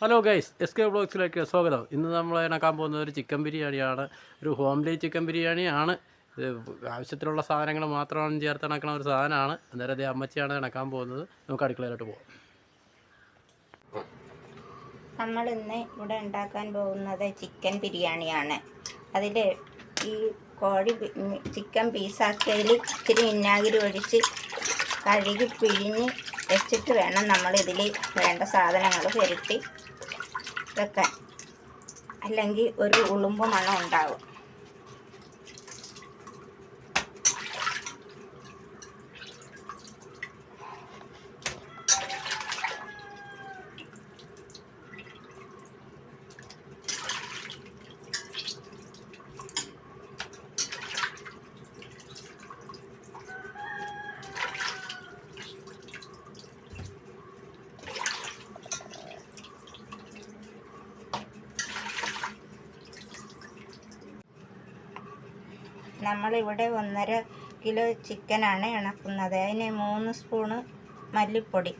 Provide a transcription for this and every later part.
Hello guys S K ബ്ലോഗ്സിലേക്ക് സ്വാഗതം. ഇന്ന് നമ്മൾ ഇണക്കാൻ പോകുന്നത് ഒരു ചിക്കൻ ബിരിയാണിയാണ്. ഒരു ഹോംലി ചിക്കൻ ബിരിയാണിയാണ്. ഇത് ആവശ്യത്തിലുള്ള സാധനങ്ങൾ മാത്രമാണ് ചേർത്ത് ഇണക്കണ ഒരു സാധനമാണ്. അന്നേരം അതേ അമ്മച്ചിയാണ് ഇണക്കാൻ പോകുന്നത്. നമുക്ക് അടുക്കളയിലോട്ട് പോകാം നമ്മൾ ഇന്ന് ഇവിടെ ഉണ്ടാക്കാൻ പോകുന്നത് ചിക്കൻ ബിരിയാണിയാണ്. അതിൽ ഈ കോഴി ചിക്കൻ പീസാക്കിയതിൽ ഇച്ചിരി വിനാഗിരി ഒഴിച്ച് കഴുകി പിഴിഞ്ഞ് വെച്ചിട്ട് വേണം നമ്മൾ ഇതിൽ വേണ്ട സാധനങ്ങൾ പുരട്ടി വെക്കാൻ. അല്ലെങ്കിൽ ഒരു ഉളുമ്പ് മണം ഉണ്ടാവും. നമ്മളിവിടെ ഒന്നര കിലോ ചിക്കനാണ് ഇണക്കുന്നത്. അതിന് മൂന്ന് സ്പൂണ് മല്ലിപ്പൊടി.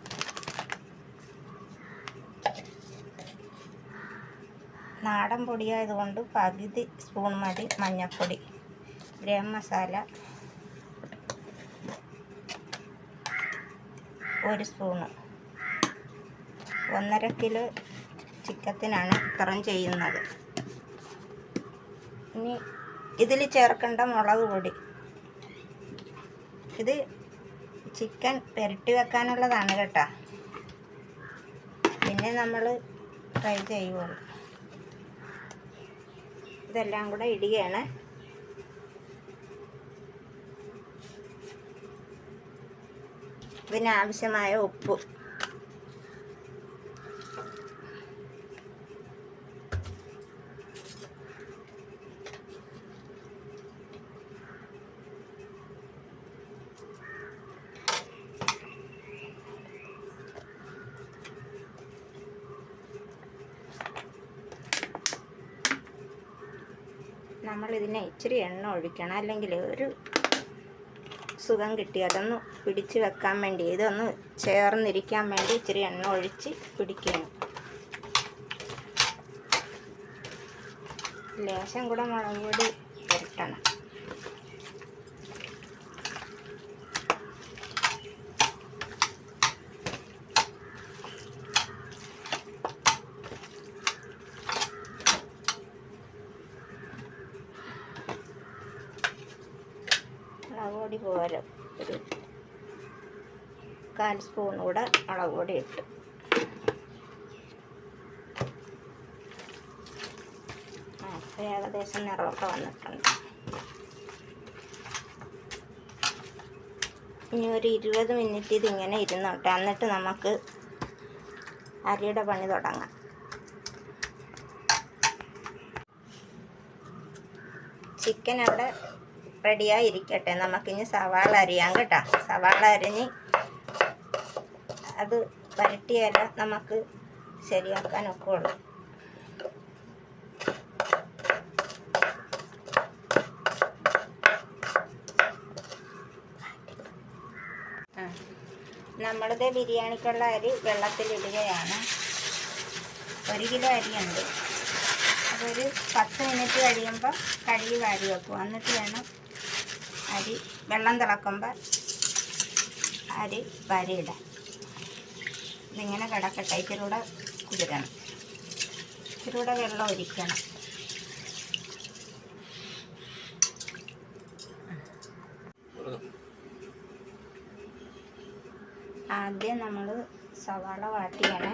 നാടൻ പൊടിയായതുകൊണ്ട് പകുതി സ്പൂൺ മതി മഞ്ഞൾപ്പൊടി ഗ്രാം മസാല ഒരു സ്പൂണ്. ഒന്നര കിലോ ചിക്കത്തിനാണ് ഇത്രയും ചെയ്യുന്നത്. ഇനി ഇതിൽ ചേർക്കേണ്ട മുളക് പൊടി. ഇത് ചിക്കൻ പെരട്ടി വെക്കാനുള്ളതാണ് കേട്ടോ. പിന്നെ നമ്മൾ ഫ്രൈ ചെയ്യുള്ളൂ. ഇതെല്ലാം കൂടെ ഇടുകയാണ്. ഇതിനാവശ്യമായ ഉപ്പ്. നമ്മൾ ഇതിനെ ഇച്ചിരി എണ്ണ ഒഴിക്കണം. അല്ലെങ്കിൽ ഒരു സുഖം കിട്ടി. അതൊന്ന് പിടിച്ച് വെക്കാൻ വേണ്ടി ഇതൊന്ന് ചേർന്നിരിക്കാൻ വേണ്ടി ഇച്ചിരി എണ്ണ ഒഴിച്ച് പിടിക്കണം. ലേശം കൂടെ മുളക് പൊടി പുരട്ടണം മുളക് പൊടി പോരം ഒരു കാൽ സ്പൂൺ കൂടെ മുളക് പൊടി ഇട്ട്. ഏകദേശം നിറമൊക്കെ വന്നിട്ടുണ്ട്. ഇനി ഒരു ഇരുപത് മിനിറ്റ് ഇതിങ്ങനെ ഇരുന്നോട്ടെ എന്നിട്ട് നമുക്ക് അരിയുടെ പണി തുടങ്ങാം. ചിക്കൻ അവിടെ റെഡിയായി ഇരിക്കട്ടെ നമുക്കിനി സവാള അരിയാം കേട്ടോ. സവാള അരിഞ്ഞ് അത് വരട്ടിയാൽ നമുക്ക് ശരിയാക്കാൻ ഒക്കുള്ളൂ ആ. നമ്മളിത് ബിരിയാണിക്കുള്ള അരി വെള്ളത്തിലിടുകയാണ്. ഒരു കിലോ അരിയുണ്ട്. അതൊരു പത്ത് മിനിറ്റ് കഴിയുമ്പോൾ കഴുകി വാരി വെക്കും. എന്നിട്ട് വേണം അരി വെള്ളം തിളക്കുമ്പോൾ അരി വരയിടാം. ഇതിങ്ങനെ കിടക്കട്ടെ. ഇച്ചിരൂടെ കുതിരണം. ഇച്ചിരൂടെ വെള്ളം ഒഴിക്കണം. ആദ്യം നമ്മൾ സവാള വാട്ടിയാണ്.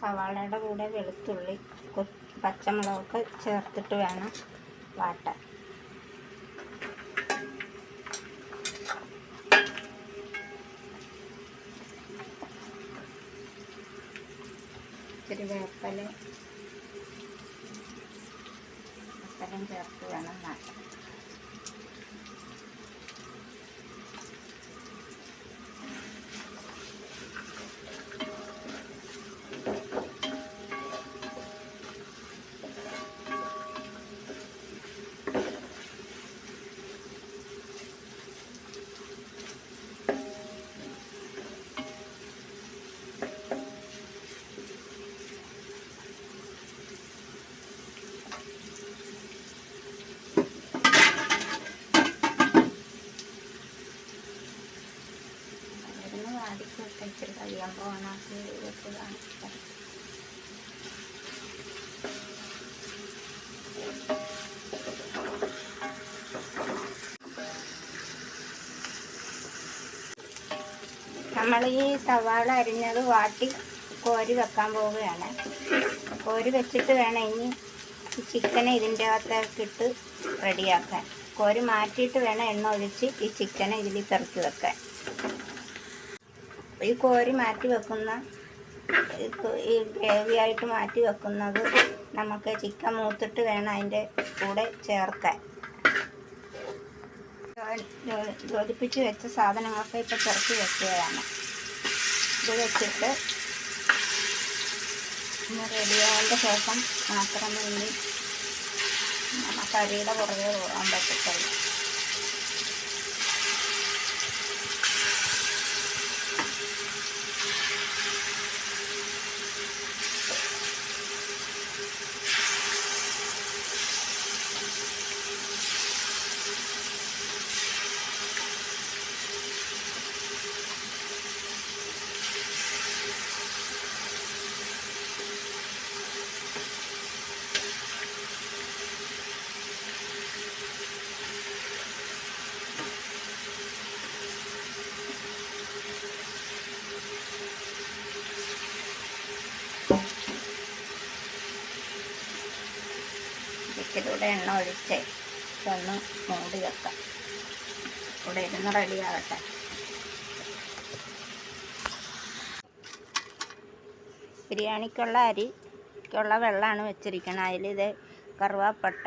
സവാളയുടെ കൂടെ വെളുത്തുള്ളി പച്ചമുളകൊക്കെ ചേർത്തിട്ട് വേണം വാട്ട ഇച്ചിരി വേപ്പല വേപ്പലും ചേർത്ത് വേണം വാട്ടാൻ. നമ്മൾ ഈ സവാള അരിഞ്ഞത് വാട്ടി കോരി വെക്കാൻ പോവുകയാണ്. കോരി വെച്ചിട്ട് വേണം ഇനി ചിക്കനെ ഇതിന്റെ അകത്തേക്കിട്ട് റെഡിയാക്കാൻ. കോരി മാറ്റിയിട്ട് വേണം എണ്ണ ഒഴിച്ച് ഈ ചിക്കനെ ഇതിൽ പെറുക്കി വെക്കാൻ. ഈ കോരി മാറ്റി വെക്കുന്ന ഈ ഗ്രേവിയായിട്ട് മാറ്റി വെക്കുന്നത് നമുക്ക് ചിക്കൻ മൂത്തിട്ട് വേണം അതിന്റെ കൂടെ ചേർക്കാൻ. യോജിപ്പിച്ച് വെച്ച സാധനങ്ങളൊക്കെ ഇപ്പോൾ ചേർത്ത് വെക്കുകയാണ്. ഇത് വെച്ചിട്ട് ഇന്ന് റെഡിയായതിന്റെ ശേഷം മാത്രമേ ഇനി കറിയുടെ പുറകെ പോകാൻ പറ്റത്തുള്ളൂ. ഇതിലൂടെ എണ്ണ ഒഴിച്ച് ഇതൊന്ന് മൂടി വെക്കാം. ഇവിടെ ഇരുന്ന് റെഡിയാവട്ടെ ബിരിയാണിക്കുള്ള അരിക്കുള്ള വെള്ളമാണ് വെച്ചിരിക്കുന്നത് അതിലിത് കറുവാപ്പട്ട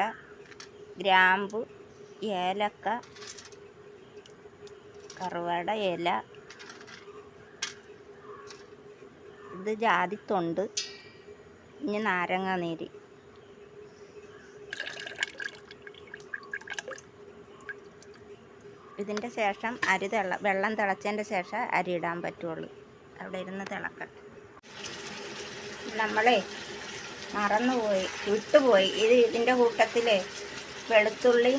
ഗ്രാമ്പു ഏലക്ക കറുവട ഇല ഇത് ജാതിത്തൊണ്ട് ഇനി നാരങ്ങ നീര്. ഇതിന്റെ ശേഷം അരി തിള വെള്ളം തിളച്ചതിന്റെ ശേഷം അരി ഇടാൻ പറ്റുള്ളൂ. അവിടെ ഇരുന്ന് തിളക്കട്ടെ നമ്മളെ മറന്നുപോയി വിട്ടുപോയി. ഇത് ഇതിന്റെ കൂട്ടത്തിൽ വെളുത്തുള്ളി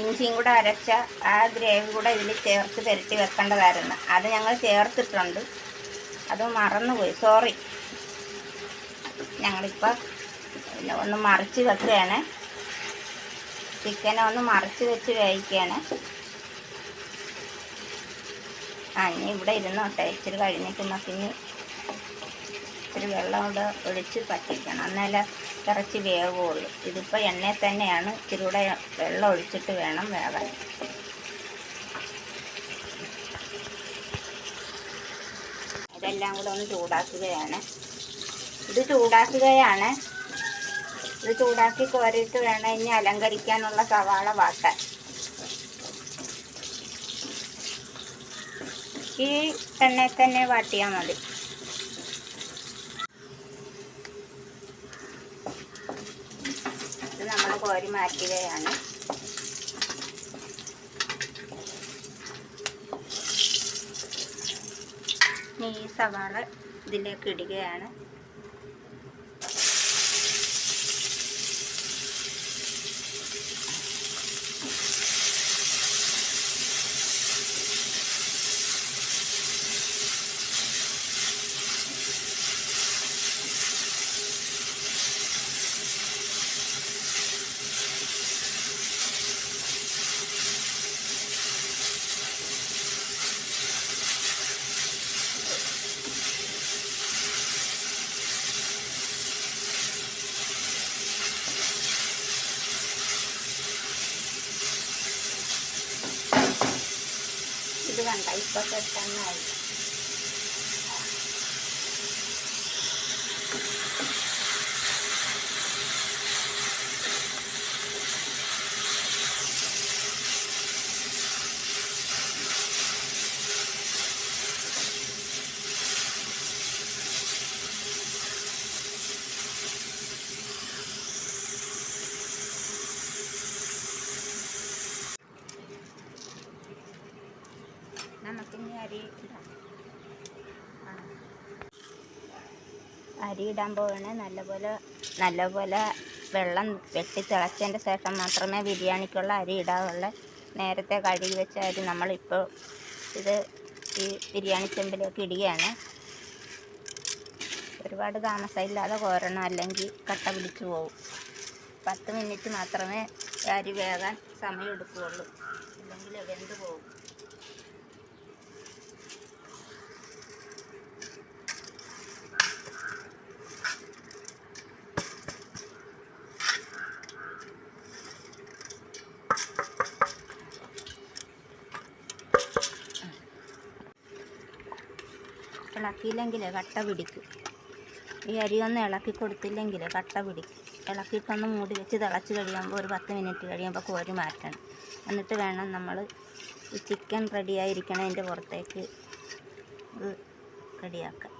ഇഞ്ചിയും കൂടെ അരച്ച ആ ഗ്രേവി കൂടെ ഇതിൽ ചേർത്ത് പുരട്ടി വെക്കേണ്ടതായിരുന്നു. അത് ഞങ്ങൾ ചേർത്തിട്ടുണ്ട്. അത് മറന്നുപോയി. സോറി. ഞങ്ങളിപ്പോൾ പിന്നെ ഒന്ന് മറിച്ച് വെക്കുകയാണ്. ചിക്കനെ ഒന്ന് മറിച്ച് വെച്ച് വേവിക്കുകയാണ്. ആ ഇനി ഇവിടെ ഇരുന്നോട്ടെ ഇച്ചിരി കഴിഞ്ഞിട്ട് പിന്നെ ഇച്ചിരി വെള്ളം കൂടെ ഒഴിച്ച് പറ്റിക്കണം. എന്നാലേ ഇറച്ചി വേവുള്ളൂ. ഇതിപ്പോൾ എണ്ണയിൽ തന്നെയാണ്. ഇച്ചിരി കൂടെ വെള്ളം ഒഴിച്ചിട്ട് വേണം വേവാൻ. ഇതെല്ലാം കൂടെ ഒന്ന് ചൂടാക്കുകയാണ്. ഇത് ചൂടാക്കുകയാണ്. ഇത് ചൂടാക്കി കോരിയിട്ട് വേണം ഇനി അലങ്കരിക്കാനുള്ള സവാള വാട്ടാൻ. ഈ എണ്ണയിൽ തന്നെ വാട്ടിയാൽ മതി. ഇത് നമ്മൾ കോരി മാറ്റുകയാണ് ഈ സവാള ഇതിലേക്ക് ഇടുകയാണ്. ഇത് കണ്ട ഇപ്പോൾ പെട്ടെന്നായി നമുക്കിനി അരി ഇടാം ആ. ഇടാൻ പോവാണ്. നല്ലപോലെ നല്ലപോലെ വെള്ളം വെട്ടി തിളച്ചതിന്റെ ശേഷം മാത്രമേ ബിരിയാണിക്കുള്ള അരി ഇടാവുള്ളൂ. നേരത്തെ കഴുകി വെച്ച അരി നമ്മളിപ്പോൾ ഇത് ഈ ബിരിയാണി ചെമ്പിലേക്ക് ഇടുകയാണ്. ഒരുപാട് താമസമില്ലാതെ കോരണം അല്ലെങ്കിൽ കട്ട പിടിച്ചു പോകും പത്ത് മിനിറ്റ് മാത്രമേ അരി വേകാൻ സമയം എടുക്കുകയുള്ളൂ അല്ലെങ്കിൽ വെന്ത് പോകും. ഇളക്കിയില്ലെങ്കിൽ കട്ട പിടിക്കും. ഈ അരിയൊന്ന് ഇളക്കി കൊടുത്തില്ലെങ്കിൽ കട്ട പിടിക്കും. ഇളക്കിയിട്ടൊന്ന് മൂടി വെച്ച് തിളച്ച് കഴിയുമ്പോൾ ഒരു പത്ത് മിനിറ്റ് കഴിയുമ്പോൾ കോരി മാറ്റണം. എന്നിട്ട് വേണം നമ്മൾ ഈ ചിക്കൻ റെഡിയായിരിക്കണതിന്റെ പുറത്തേക്ക് ഇത് റെഡിയാക്കാൻ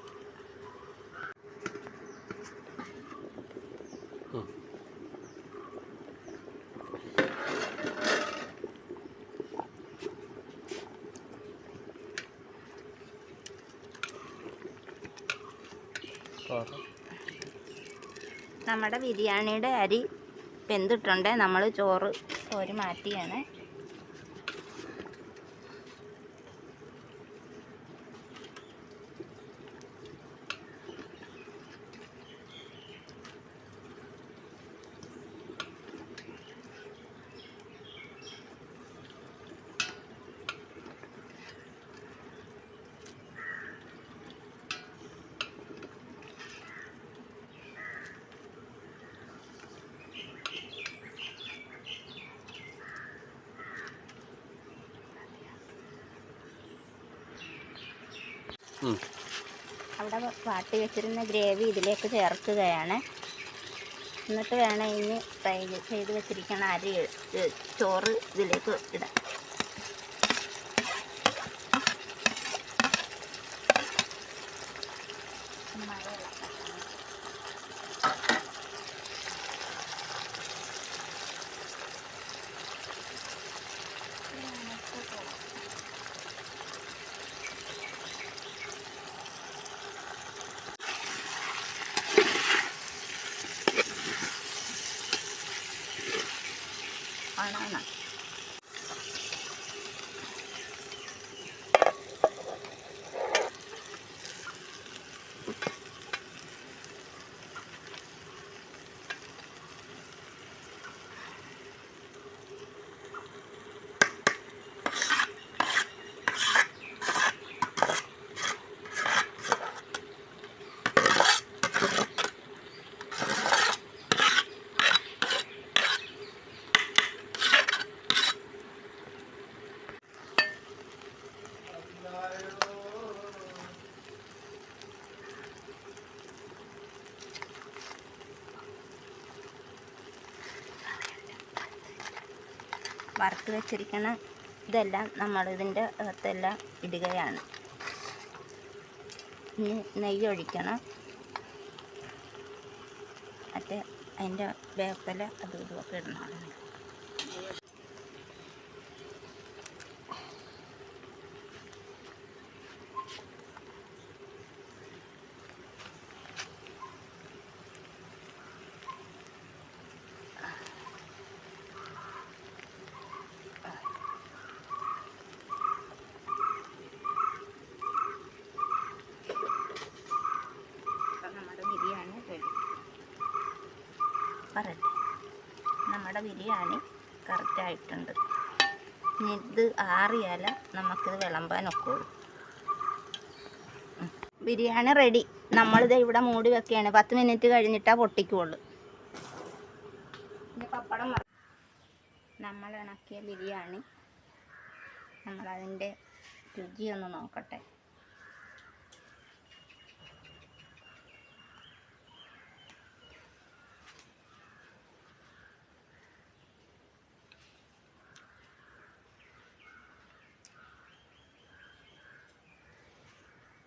നമ്മുടെ ബിരിയാണിയുടെ അരി വെന്തിട്ടുണ്ട്. നമ്മൾ ചോറ് കോരി മാറ്റിയാണ്. അവിടെ വാട്ടി വെച്ചിരുന്ന ഗ്രേവി ഇതിലേക്ക് ചേർക്കുകയാണ്. എന്നിട്ട് വേണം ഇനി ഫ്രൈ ചെയ്ത് വെച്ചിരിക്കുന്ന അരി ചോറ് ഇതിലേക്ക് ഇടാം 買えない。വറുത്ത് വെച്ചിരിക്കുന്ന ഇതെല്ലാം നമ്മൾ ഇതിന്റെ അകത്തെല്ലാം ഇടുകയാണ്. ഇനി നെയ്യ് ഒഴിക്കണം. മറ്റേ അതിന്റെ വേപ്പല അതും ഇതുമൊക്കെ ഇടണം. ബിരിയാണി കറക്റ്റായിട്ടുണ്ട് ഇനി ഇത് ആറിയാല നമുക്കിത് വിളമ്പാൻ ഒക്കുള്ളൂ ബിരിയാണി റെഡി നമ്മളിത് ഇവിടെ മൂടി വെക്കുകയാണ് പത്ത് മിനിറ്റ് കഴിഞ്ഞിട്ടാ പൊട്ടിക്കുള്ളൂ. ഇനി പപ്പടം നമ്മൾ ഇണക്കിയ ബിരിയാണി. നമ്മളതിന്റെ രുചിയൊന്ന് നോക്കട്ടെ.